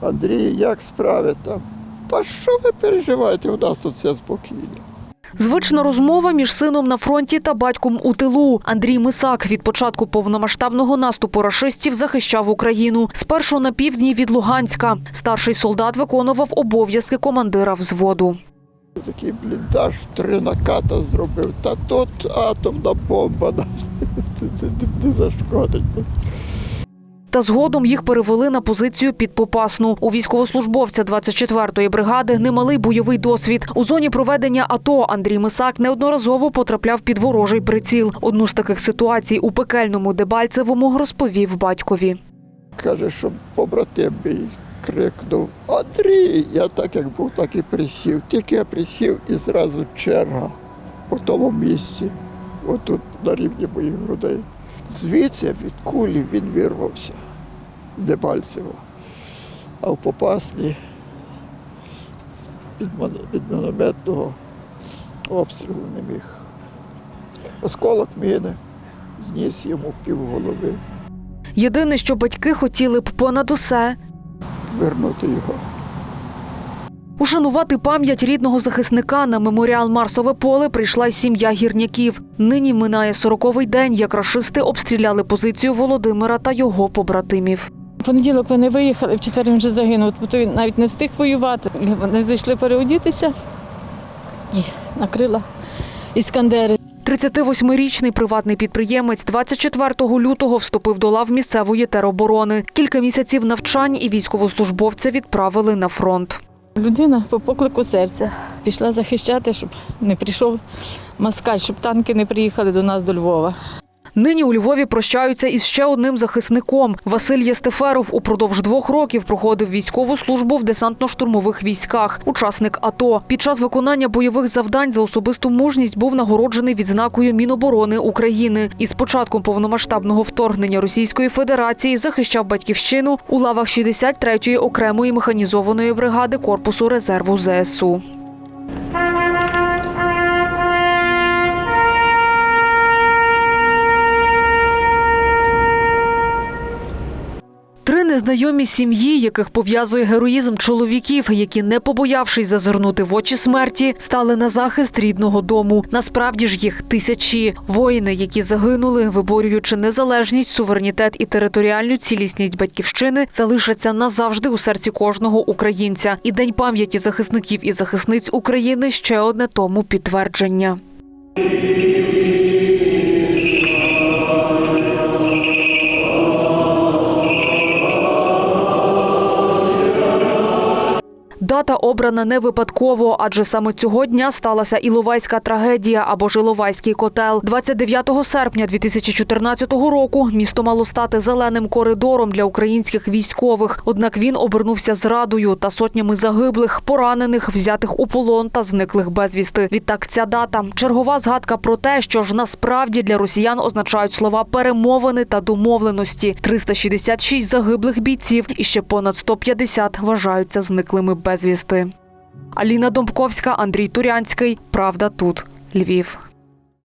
Андрій, як справи там? Та що ви переживаєте? У нас тут все спокійно. Звична розмова між сином на фронті та батьком у тилу. Андрій Мисак від початку повномасштабного наступу рашистів захищав Україну. Спершу на півдні від Луганська. Старший солдат виконував обов'язки командира взводу. Такий бліндаж в три наката зробив. Та тут атомна бомба нам не- не зашкодить. Та згодом їх перевели на позицію під Попасну. У військовослужбовця 24-ї бригади немалий бойовий досвід. У зоні проведення АТО Андрій Мисак неодноразово потрапляв під ворожий приціл. Одну з таких ситуацій у пекельному Дебальцевому розповів батькові. Каже, що побратим мій крикнув Андрій! Я так як був, так і присів. Тільки я присів і зразу черга по тому місці, отут на рівні моїх грудей. Звідси від кулі він вирвався з Дебальцева. А в Попасні від мінометного обстрілу не міг. Осколок міни зніс йому півголови. Єдине, що батьки хотіли б понад усе Вернути його. Ушанувати пам'ять рідного захисника на меморіал Марсове поле прийшла й сім'я гірняків. Нині минає сороковий день, як рашисти обстріляли позицію Володимира та його побратимів. В понеділок вони виїхали, в четвер він вже загинув, бо той навіть не встиг воювати. Вони зайшли переодітися і накрила іскандери. 38-річний приватний підприємець 24 лютого вступив до лав місцевої тероборони. Кілька місяців навчань і військовослужбовця відправили на фронт. Людина по поклику серця пішла захищати, щоб не прийшов москаль, щоб танки не приїхали до нас до Львова. Нині у Львові прощаються із ще одним захисником. Василь Єстеферов упродовж двох років проходив військову службу в десантно-штурмових військах. Учасник АТО. Під час виконання бойових завдань за особисту мужність був нагороджений відзнакою Міноборони України. І з початком повномасштабного вторгнення Російської Федерації захищав батьківщину у лавах 63-ї окремої механізованої бригади корпусу резерву ЗСУ. Три незнайомі сім'ї, яких пов'язує героїзм чоловіків, які, не побоявшись зазирнути в очі смерті, стали на захист рідного дому. Насправді ж їх тисячі воїни, які загинули, виборюючи незалежність, суверенітет і територіальну цілісність батьківщини, залишаться назавжди у серці кожного українця. І день пам'яті захисників і захисниць України ще одне тому підтвердження. Дата обрана не випадково, адже саме цього дня сталася Іловайська трагедія або Жиловайський котел. 29 серпня 2014 року місто мало стати зеленим коридором для українських військових. Однак він обернувся зрадою та сотнями загиблих, поранених, взятих у полон та зниклих безвісти. Відтак ця дата чергова згадка про те, що ж насправді для росіян означають слова перемовини та домовленості. 366 загиблих бійців і ще понад 150 вважаються зниклими безвісти. Аліна Домбковська, Андрій Турянський. Правда тут. Львів.